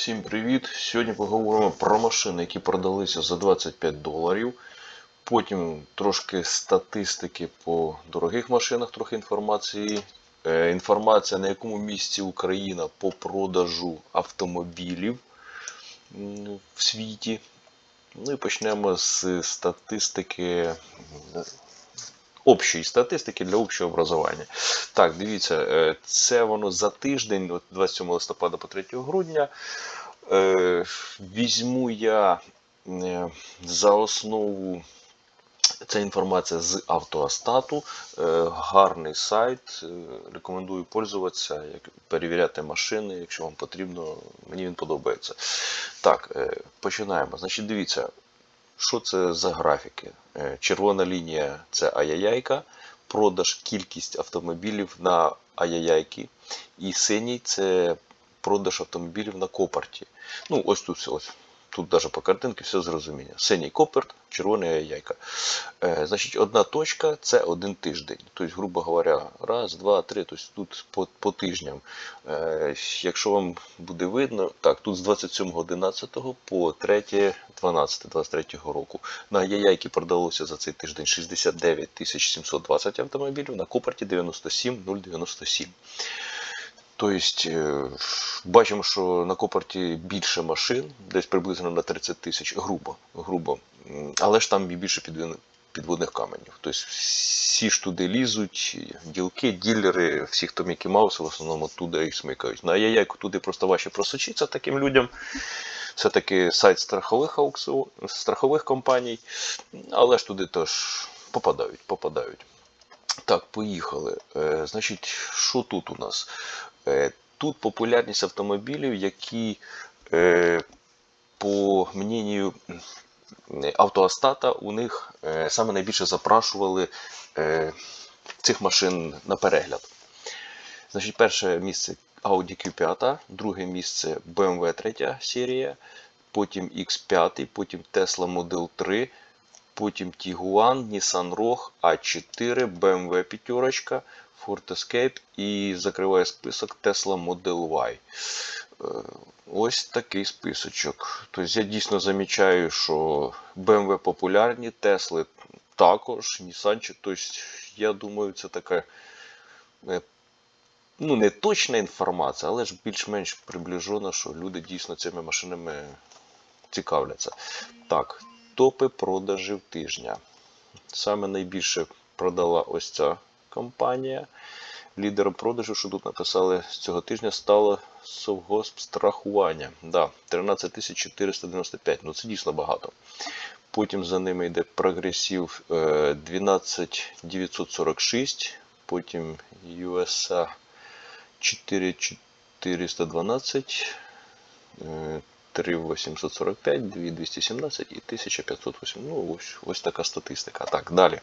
Всім привіт! Сьогодні поговоримо про машини, які продалися за 25 доларів. Потім трошки статистики по дорогих машинах, трохи інформації. Е, Інформація на якому місці Україна по продажу автомобілів в світі. Ну і почнемо з статистики общої статистики для общого образування. Так, дивіться, е, це воно за тиждень, 27 листопада по 3 грудня. Е, Візьму я е, за основу. Це інформація з автоастату. Е, Гарний сайт. Рекомендую пользуватися, як перевіряти машини, якщо вам потрібно. Мені він подобається. Так, починаємо. Значить, дивіться, що це за графіки? Е, Червона лінія це аяяйка, продаж кількість автомобілів на аяяйки. І синій це продаж автомобілів на копарті. Ну, ось тут. Ось. Тут навіть по картинці все зрозуміння. Синій коперт, червоний аяяйка. Е, значить, одна точка це один тиждень. Тобто, грубо говоря, раз, два, три. Тобто тут по, по тижням. Е, якщо вам буде видно, так, тут з 27.11 по 3.12.23 року. На яяйки продалося за цей тиждень 69 720 автомобілів, на копарті 97 097. Тобто, бачимо, що на копарті більше машин, десь приблизно на 30 тисяч, грубо, грубо. Але ж там і більше підводних каменів. Тобто всі ж туди лізуть, ділки, ділери, всі, хто Мікі Маус, в основному туди і смикають. На яйку туди просто важче просочитися таким людям. Все-таки сайт страхових аукціон, страхових компаній, але ж туди теж попадають, попадають. Так, поїхали. Е, значить, що тут у нас? Е, тут популярність автомобілів, які, е, по мнению автоастата, у них е, саме найбільше запрашували цих машин на перегляд. Значить, перше місце Audi Q5, друге місце BMW 3 серія, потім X5, потім Tesla Model 3, потім Tiguan, Nissan Rogue, A4, BMW 5, Ford Escape і закриває список Tesla Model Y. Е, Ось такий списочок. Тобто я дійсно замічаю, що BMW популярні, Tesla також, Nissan, тобто я думаю, це така е, ну, не точна інформація, але ж більш-менш приближена, що люди дійсно цими машинами цікавляться. Так, топи продажів тижня. Саме найбільше продала ось ця компанія. Лідером продажу, що тут написали з цього тижня, стало совгосп страхування. Да, 13 495. Ну це дійсно багато. Потім за ними йде прогресів е, 12946, потім USA 4412, е, 3845, 2217 і 1508. Ну, ось, ось така статистика. Так, далі.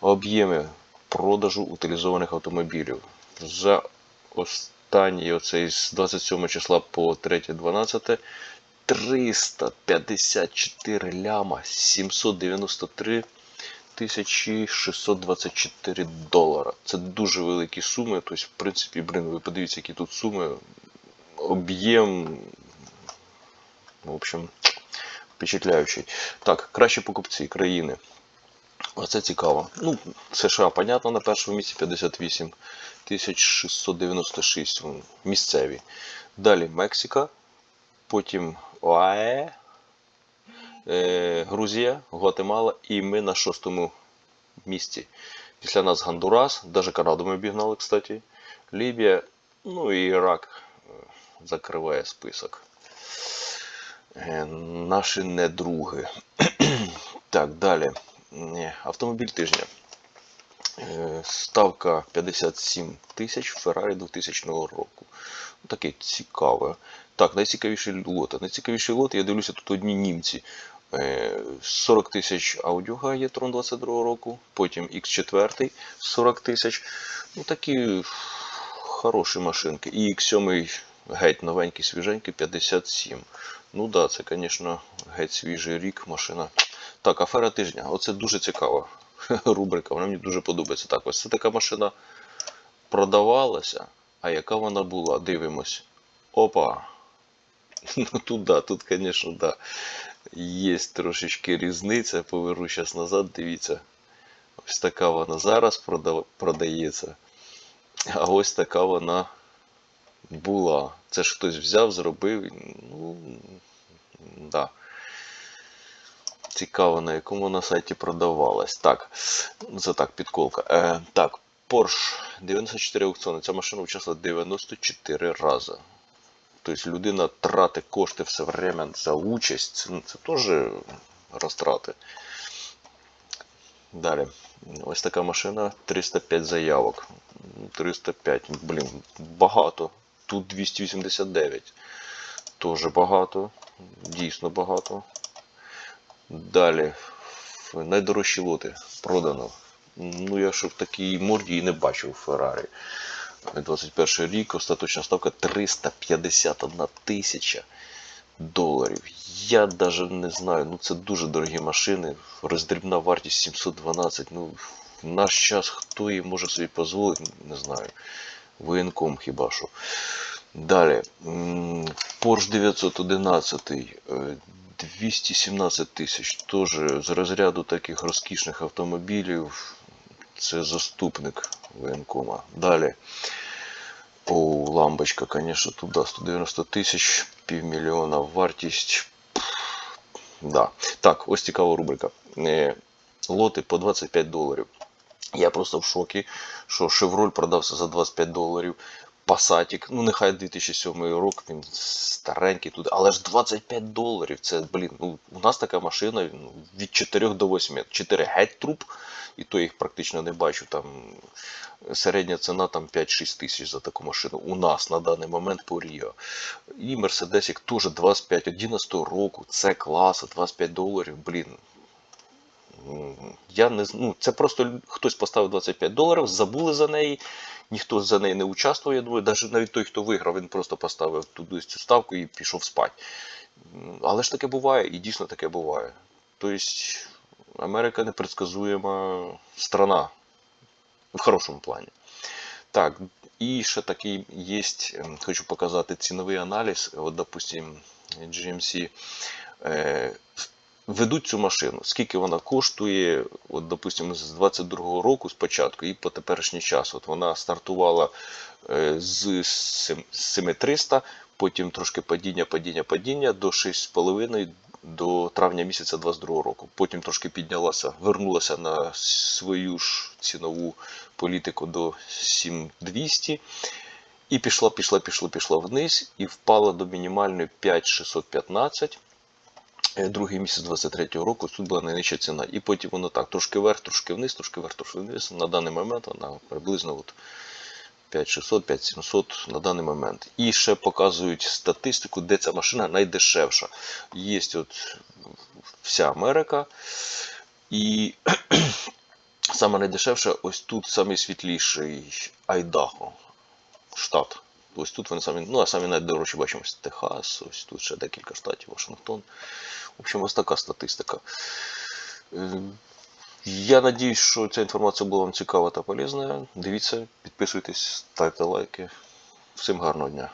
Об'єми продажу утилізованих автомобілів. За останній оцей з 27 числа по 3.12 354 ляма 793 тисячі 624 долара. Це дуже великі суми. Тобто, в принципі, блин, ви подивіться, які тут суми. Об'єм. В общем, впечатляючий. Так, кращі покупці країни. Оце цікаво. Ну, США, понятно, на першому місці 58 696 місцеві. Далі Мексика, потім ОАЕ, е, Грузія, Гватемала і ми на шостому місці. Після нас Гондурас, навіть Канаду ми обігнали, кстати. Лібія, ну і Ірак е, закриває список. Е, Наші недруги. Так, далі. Е, Автомобіль тижня. Е, Ставка 57 тисяч Феррарі 2000 року. Ну, Таке цікаве. Так, найцікавіші лоти. Найцікавіші лоти, я дивлюся, тут одні німці. Е, 40 тисяч аудіога є Трон 22 року, потім X4 40 тисяч. Ну такі хороші машинки. І X7 геть новенький, свіженький 57. Ну да, це, звісно, геть свіжий рік машина. Так, афера тижня. Оце дуже цікава рубрика. Вона мені дуже подобається. Так, ось це така машина продавалася. А яка вона була? Дивимось. Опа. Ну тут да, тут, звісно, да. Є трошечки різниця. Поверну зараз назад, дивіться. Ось така вона зараз прода- продається. А ось така вона була. Це ж хтось взяв, зробив. Ну, да. Цікаво, на якому вона сайті продавалась. Так, це так, підколка. Е, так, Porsche 94 аукціони. Ця машина участвувала 94 рази. Тобто людина тратить кошти все время за участь. Ну, це теж розтрати. Далі. Ось така машина 305 заявок. 305, блін, багато. Тут 289. Теж багато. Дійсно багато. Далі. Найдорожчі лоти продано. Ну, я ще в такій морді і не бачив Феррарі. 21 рік, остаточна ставка 351 тисяча доларів. Я навіть не знаю, ну це дуже дорогі машини. Роздрібна вартість 712. Ну, в наш час хто її може собі дозволити, не знаю. Воєнком хіба що. Далі. Porsche 911. Е, 217 тисяч. Теж з розряду таких розкішних автомобілів. Це заступник воєнкома. Далі. О, лампочка, конечно, туди 190 тисяч, півмільйона вартість. Да. Так, ось цікава рубрика. Е, Лоти по 25 доларів. Я просто в шокі, що Chevrolet продався за 25 доларів. Passatик, ну нехай 2007 рік, він старенький тут, але ж 25 доларів. Це, блін, ну у нас така машина від 4 до 8. 4 геть труп, і то їх практично не бачу. Там середня ціна там 5-6 тисяч за таку машину. У нас на даний момент по Ріо. І Мерседесик теж 25, 11 року, це класа, 25 доларів, блін. Я не ну, це просто хтось поставив 25 доларів, забули за неї, ніхто за неї не участвує. Я думаю, навіть навіть той, хто виграв, він просто поставив туди цю ставку і пішов спати. Але ж таке буває, і дійсно таке буває. Тобто Америка непредсказуема страна в хорошому плані. Так, і ще такий є, ем, хочу показати ціновий аналіз. От, допустим, GMC е, ведуть цю машину, скільки вона коштує, от, допустим, з 22-го року спочатку і по теперішній час. От вона стартувала е, з 7300, потім трошки падіння, падіння, падіння до 6,5 до травня місяця 22 року. Потім трошки піднялася, вернулася на свою ж цінову політику до 7200. І пішла, пішла, пішла, пішла вниз і впала до мінімальної 5615. Е, Другий місяць 23-го року тут була найнижча ціна. І потім воно так, трошки вверх, трошки вниз, трошки вверх, трошки вниз. На даний момент вона приблизно от 5600, 5700 на даний момент. І ще показують статистику, де ця машина найдешевша. Є от вся Америка. І саме найдешевше, ось тут самий світліший Айдахо, штат. Ось тут вони самі, ну а самі найдорожчі бачимо Техас, ось тут ще декілька штатів, Вашингтон. В общем, ось така статистика. Е, Я надіюсь, що ця інформація була вам цікава та полезна. Дивіться, підписуйтесь, ставте лайки. Всім гарного дня.